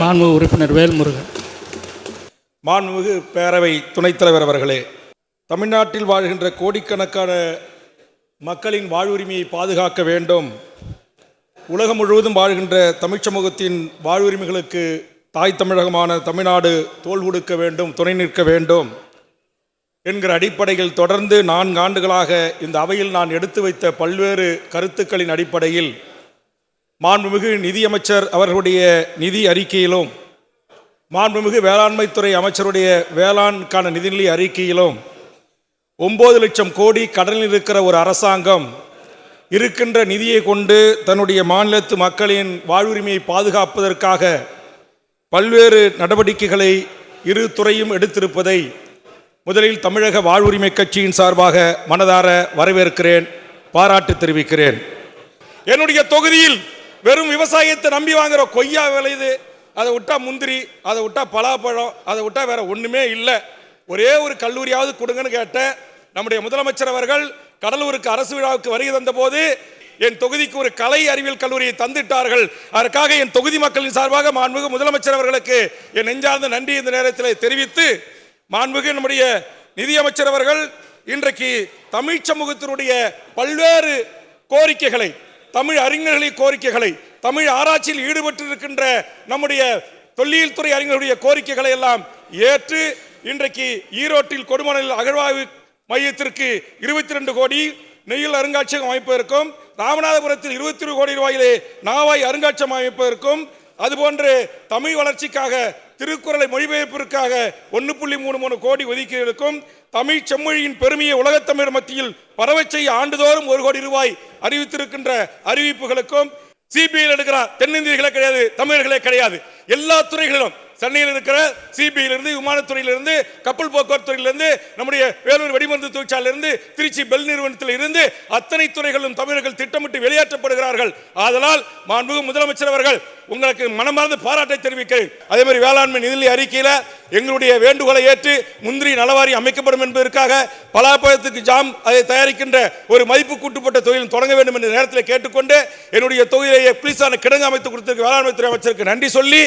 மாண்புமிகு உறுப்பினர் வேல்முருகன். மாண்புமிகு பேரவை துணைத் தலைவர் அவர்களே தமிழ்நாட்டில் வாழ்கின்ற கோடிக்கணக்கான மக்களின் வாழ்வுரிமையை பாதுகாக்க வேண்டும். உலகம் முழுவதும் வாழ்கின்ற தமிழ்ச் சமூகத்தின் வாழ்வுரிமைகளுக்கு தாய் தமிழகமான தமிழ்நாடு தோல் கொடுக்க வேண்டும் துணை நிற்க வேண்டும் என்கிற அடிப்படையில் தொடர்ந்து நான்கு ஆண்டுகளாக இந்த அவையில் நான் எடுத்து வைத்த பல்வேறு கருத்துக்களின் அடிப்படையில் மாண்புமிகு நிதியமைச்சர் அவர்களுடைய நிதி அறிக்கையிலும் மாண்புமிகு வேளாண்மைத்துறை அமைச்சருடைய வேளாண்கான நிதிநிலை அறிக்கையிலும் ஒம்பது லட்சம் கோடி கடனில் இருக்கிற ஒரு அரசாங்கம் இருக்கின்ற நிதியை கொண்டு தன்னுடைய மாநிலத்து மக்களின் வாழ்வுரிமையை பாதுகாப்பதற்காக பல்வேறு நடவடிக்கைகளை இரு துறையும் எடுத்திருப்பதை முதலில் தமிழக வாழ்வுரிமை கட்சியின் சார்பாக மனதார வரவேற்கிறேன் பாராட்டு தெரிவிக்கிறேன். என்னுடைய தொகுதியில் வெறும் விவசாயத்தை நம்பி வாங்குற கொய்யா விளையுது அதை விட்டா முந்திரி அதை விட்டா பலாப்பழம் அதை விட்டா வேற ஒண்ணுமே இல்லை. ஒரே ஒரு கல்லூரியாவது கொடுங்கன்னு கேட்டேன். நம்முடைய முதலமைச்சர் அவர்கள் கடலூருக்கு அரசு விழாவுக்கு வருகை தந்தபோது என் தொகுதிக்கு ஒரு கலை அறிவியல் கல்லூரியை தந்துட்டார்கள். அதற்காக என் தொகுதி மக்களின் சார்பாக மாண்புமிகு முதலமைச்சர் அவர்களுக்கு என் நெஞ்சார்ந்த நன்றி இந்த நேரத்தில் தெரிவித்து மாண்புமிகு நம்முடைய நிதியமைச்சர் அவர்கள் இன்றைக்கு தமிழ் சமூகத்தினுடைய பல்வேறு கோரிக்கைகளை தமிழ் அறிஞர்களின் கோரிக்கைகளை தமிழ் ஆராய்ச்சியில் ஈடுபட்டிருக்கின்ற நம்முடைய தொல்லியல் துறை அறிஞர்களுடைய கோரிக்கைகளை எல்லாம் ஏற்று இன்றைக்கு ஈரோட்டில் கொடுமணல் அகழ்வாய்வு மையத்திற்கு இருபத்தி ரெண்டு கோடி நெய்யில் அருங்காட்சியகம் அமைப்பதற்கும் ராமநாதபுரத்தில் இருபத்தி ஒரு கோடி ரூபாயிலே நாவாய் அருங்காட்சியகம் அமைப்பதற்கும் அதுபோன்று தமிழ் வளர்ச்சிக்காக திருக்குறளை மொழிபெயர்ப்பிற்காக ஒன்று புள்ளி மூணு மூணு கோடி ஒதுக்கீடுக்கும் தமிழ் செம்மொழியின் பெருமையை உலகத்தமிழர் மத்தியில் பரவச் செய்ய ஆண்டுதோறும் ஒரு கோடி ரூபாய் அறிவித்திருக்கின்ற அறிவிப்புகளுக்கும் சிபிஐ எடுக்கிறார் தென்னிந்தியர்களே கிடையாது தமிழர்களே கிடையாது. எல்லா துறைகளிலும் சென்னையில் இருக்கிற சிபிஐலிருந்து விமானத்துறையிலிருந்து கப்பல் போக்குவரத்துறையிலிருந்து நம்முடைய வேலூர் வெடிமருந்து தொழிற்சாலையிலிருந்து திருச்சி பெல் நிறுவனத்தில் இருந்து அத்தனை துறைகளும் தமிழர்கள் திட்டமிட்டு வெளியேற்றப்படுகிறார்கள். ஆதலால் மாண்புகு முதலமைச்சர் அவர்கள் உங்களுக்கு மனமார்ந்த பாராட்டை தெரிவிக்கிறேன். அதே மாதிரி வேளாண்மை நிதி அறிக்கையில் எங்களுடைய வேண்டுகோளை ஏற்று முந்திரி நலவாரி அமைக்கப்படும் என்பதற்காக பலாப்பழத்துக்கு ஜாம் அதை தயாரிக்கின்ற ஒரு மதிப்பு கூட்டுப்பட்ட தொழில் தொடங்க வேண்டும் என்ற நேரத்தில் கேட்டுக்கொண்டு என்னுடைய தொகுதியிலேயே புலிசான கிடங்கு அமைத்து கொடுத்திருக்க வேளாண்மைத்துறை அமைச்சருக்கு நன்றி சொல்லி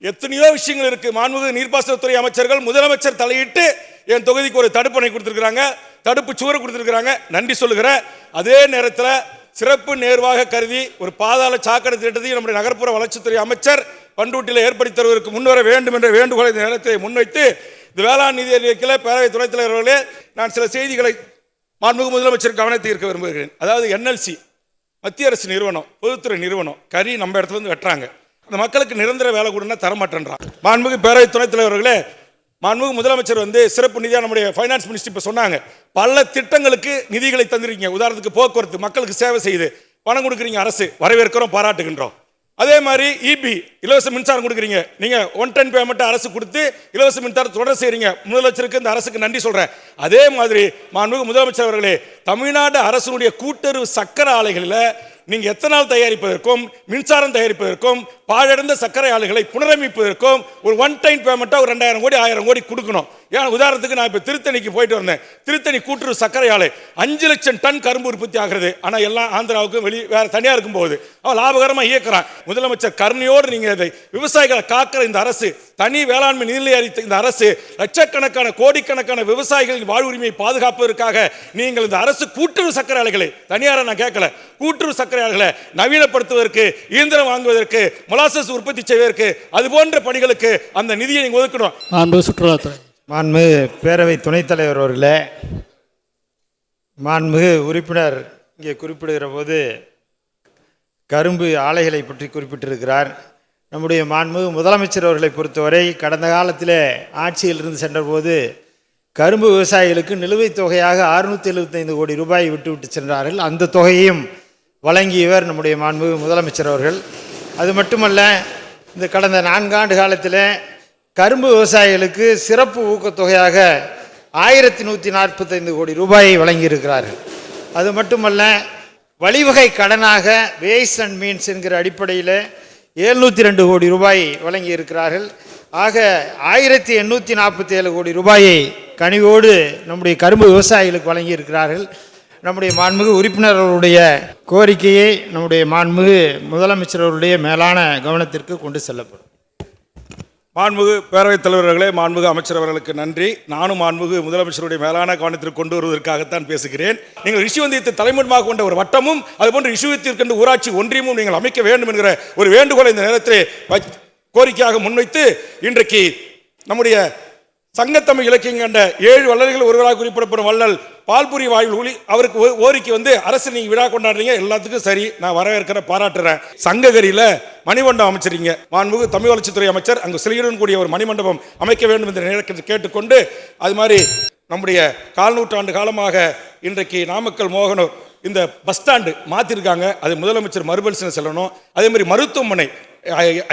எத்தனையோ விஷயங்கள் இருக்கு. மாண்புமிகு நீர்ப்பாசனத்துறை அமைச்சர்கள் முதலமைச்சர் தலையிட்டு என் தொகுதிக்கு ஒரு தடுப்பணை கொடுத்துருக்குறாங்க. தடுப்பு சுவர் கொடுத்துருக்குறாங்க. நன்றி சொல்லுகிறேன். அதே நேரத்தில் சிறப்பு நேர்வாக கருதி ஒரு பாதாள சாக்கடை திட்டத்தையும் நம்முடைய நகர்ப்புற வளர்ச்சித்துறை அமைச்சர் பண்டூட்டியில் ஏற்படுத்தி தருவதற்கு முன்வர வேண்டும் என்ற வேண்டுகோளை இந்த நேரத்தை முன்வைத்து இந்த வேளாண் நிதி அறிவிக்கல பேரவை துணைத் தலைவர்களே நான் சில செய்திகளை மாண்புமிகு முதலமைச்சர் கவனத்தை இருக்க விரும்புகிறேன். அதாவது என்எல்சி மத்திய அரசு நிறுவனம் பொதுத்துறை நிறுவனம் கறி நம்ம இடத்துல இருந்து வெட்டுறாங்க. அந்த மக்களுக்கு நிரந்தர வேலை கொடுன்னா தரமாட்டேன்றான். மாண்புமிகு பேரவை துணைத் தலைவர்களே மாண்புமிகு முதலமைச்சர் வந்து சிறப்பு நிதியாக நம்முடைய ஃபைனான்ஸ் மினிஸ்டர் இப்போ சொன்னாங்க. பல திட்டங்களுக்கு நிதிகளை தந்துருக்கீங்க. உதாரணத்துக்கு போக்குவரத்து மக்களுக்கு சேவை செய்யுது பணம் கொடுக்குறீங்க அரசு வரவேற்கிறோம் பாராட்டுகின்றோம். அதே மாதிரி இபி இலவச மின்சாரம் கொடுக்குறீங்க. நீங்கள் ஒன் டைம் பேமெண்ட் அரசு கொடுத்து இலவச மின்சாரம் தொடர் செய்கிறீங்க முதலமைச்சருக்கு இந்த அரசுக்கு நன்றி சொல்கிறேன் அதே மாதிரி மாண்புமிகு முதலமைச்சர் அவர்களே தமிழ்நாடு அரசுடைய கூட்டுறவு சக்கர ஆலைகளில் நீங்க எத்தனால் தயாரிப்பதற்கும் மின்சாரம் தயாரிப்பதற்கும் பாழடைந்த சர்க்கரை ஆலைகளை புனரமைப்பதற்கும் ஒரு ஒன் டைம் பேமெண்ட்டாக ஒரு ரெண்டாயிரம் கோடி ஆயிரம் கோடி கொடுக்கணும். ஏன் உதாரணத்துக்கு நான் இப்போ திருத்தணிக்கு போயிட்டு வந்தேன். திருத்தணி கூட்டுறவு சர்க்கரை ஆலை அஞ்சு லட்சம் டன் கரும்பு உற்பத்தி ஆகிறது. ஆனால் எல்லாம் ஆந்திராவுக்கும் வெளி வேற தனியாக இருக்கும் போகுது அவன் லாபகரமாக இயக்குறான். முதலமைச்சர் கருணையோடு நீங்கள் இதை விவசாயிகளை காக்கிற இந்த அரசு தனி வேளாண்மை நிதிநிலை அறித்த இந்த அரசு லட்சக்கணக்கான கோடிக்கணக்கான விவசாயிகளின் வாழ்வுரிமையை பாதுகாப்பதற்காக நீங்கள் இந்த அரசு கூட்டுறவு சர்க்கரை ஆலைகளை தனியாரை நான் கேட்கல கூட்டுறவு சர்க்கரை ஆலைகளை நவீனப்படுத்துவதற்கு இயந்திரம் வாங்குவதற்கு மொலாசஸ் உற்பத்தி செய்வதற்கு அது போன்ற பணிகளுக்கு அந்த நிதியை நீங்கள் ஒதுக்கணும். சுற்றுலாத்துறை. மாண்புமிகு பேரவை துணைத் தலைவர் அவர்களே மாண்புமிகு உறுப்பினர் இங்கே குறிப்பிடுகிற போது கரும்பு ஆலைகளை பற்றி குறிப்பிட்டிருக்கிறார். நம்முடைய மாண்புமிகு முதலமைச்சர் அவர்களை பொறுத்தவரை கடந்த காலத்தில் ஆட்சியில் இருந்து சென்றபோது கரும்பு விவசாயிகளுக்கு நிலுவைத் தொகையாக அறுநூற்றி எழுபத்தைந்து கோடி ரூபாய் விட்டுவிட்டு சென்றார்கள். அந்த தொகையையும் வழங்கியவர் நம்முடைய மாண்புமிகு முதலமைச்சர் அவர்கள். அது மட்டுமல்ல இந்த கடந்த நான்காண்டு காலத்தில் கரும்பு விவசாயிகளுக்கு சிறப்பு ஊக்கத்தொகையாக ஆயிரத்தி நூற்றி நாற்பத்தைந்து கோடி ரூபாயை வழங்கியிருக்கிறார்கள். அது மட்டுமல்ல வழிவகை கடனாக வேஸ் அண்ட் மீன்ஸ் என்கிற அடிப்படையில் எழுநூற்றி ரெண்டு கோடி ரூபாய் வழங்கி இருக்கிறார்கள் ஆக ஆயிரத்தி எண்ணூற்றி நாற்பத்தி ஏழு கோடி ரூபாயை கனிவோடு நம்முடைய கரும்பு விவசாயிகளுக்கு வழங்கி இருக்கிறார்கள் நம்முடைய மாண்புமிகு உறுப்பினர்களுடைய கோரிக்கையை நம்முடைய மாண்புமிகு முதலமைச்சர் அவருடைய மேலான கவனத்திற்கு கொண்டு செல்லப்படும். மாண்புகு பேரவைத் தலைவர்களே மாண்புகு அமைச்சர் அவர்களுக்கு நன்றி. நானும் மாண்புகு முதலமைச்சருடைய மேலான கவனத்திற்கு கொண்டு வருவதற்காகத்தான் பேசுகிறேன். நீங்கள் ரிஷிவந்தியத்தை தலைமுறைமாக கொண்ட ஒரு வட்டமும் அதுபோன்று ரிஷிவத்திற்கென்று ஊராட்சி ஒன்றியமும் நீங்கள் அமைக்க வேண்டும் என்கிற ஒரு வேண்டுகோளை இந்த நேரத்தில் கோரிக்கையாக முன்வைத்து இன்றைக்கு நம்முடைய சங்கத்தமிழ் இலக்கியம் கண்ட ஏழு வள்ளல்கள் ஒருவராக குறிப்பிடப்படும் வள்ளல் பால்புரி வாயில் ஒளி அவருக்கு ஓரிக்கு வந்து அரசு நீங்க விழா கொண்டாடுறீங்க எல்லாத்துக்கும் சரி நான் வரவேற்கிற பாராட்டுறேன். சங்ககிரியில மணிமண்டபம் அமைச்சிருங்க மாண்புமிகு தமிழ் வளர்ச்சித்துறை அமைச்சர் அங்கு சிலையுடன் கூடிய ஒரு மணிமண்டபம் அமைக்க வேண்டும் என்ற நேரத்தில் கேட்டுக்கொண்டு அது மாதிரி நம்முடைய கால்நூற்றாண்டு காலமாக இன்றைக்கு நாமக்கல் மோகனூர் இந்த பஸ் ஸ்டாண்டு மாற்றிருக்காங்க அது முதலமைச்சர் மறுபரிசீலனை செல்லணும். அதே மாதிரி மருத்துவமனை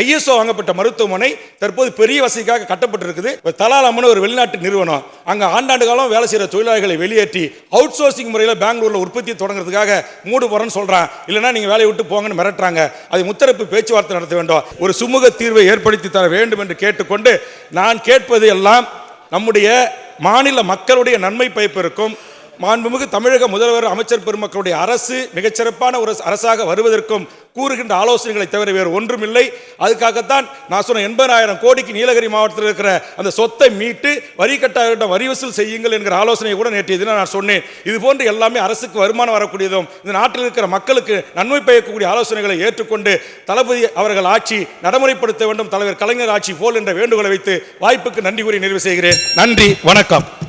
ஐஎஸ்ஓ வாங்கப்பட்ட மருத்துவமனை தற்போது பெரிய வசதிக்காக கட்டப்பட்டிருக்குது. இப்ப தலாலம்னு ஒரு வெளிநாட்டு நிறுவனம். அங்கே ஆண்டாண்டு காலம் வேலை செய்கிற தொழிலாளர்களை வெளியேற்றி அவுட் சோர்சிங் முறையில் பெங்களூரில் உற்பத்தி தொடங்குறதுக்காக மூடு போகிறேன்னு சொல்கிறான் இல்லைன்னா நீங்கள் வேலையை விட்டு போங்கன்னு மிரட்டுறாங்க. அது முத்தரப்பு பேச்சுவார்த்தை நடத்த வேண்டும். ஒரு சுமூக தீர்வை ஏற்படுத்தி தர வேண்டும் என்று கேட்டுக்கொண்டு நான் கேட்பது எல்லாம் நம்முடைய மாநில மக்களுடைய நன்மை பயப்பிற்கும் மாண்புமிகு தமிழக முதல்வர் அமைச்சர் பெருமக்களுடைய அரசு மிகச்சிறப்பான ஒரு அரசாக வருவதற்கும் கூறுகின்ற ஆலோசனைகளை தவிர வேறு ஒன்றும் இல்லை அதுக்காகத்தான் நான் சொன்ன எண்பதாயிரம் கோடிக்கு நீலகிரி மாவட்டத்தில் இருக்கிற அந்த சொத்தை மீட்டு வரி கட்டாயிடம் வரி வசூல் செய்யுங்கள் என்கிற ஆலோசனையை கூட நேற்றைய தினம் நான் சொன்னேன். இது போன்று எல்லாமே அரசுக்கு வருமானம் வரக்கூடியதும் இந்த நாட்டில் இருக்கிற மக்களுக்கு நன்மை பயக்கக்கூடிய ஆலோசனைகளை ஏற்றுக்கொண்டு தளபதி அவர்கள் ஆட்சி நடைமுறைப்படுத்த வேண்டும் தலைவர் கலைஞர் ஆட்சி போல் என்ற வேண்டுகோளை வைத்து வாய்ப்புக்கு நன்றி கூறி நிறைவு செய்கிறேன். நன்றி வணக்கம்.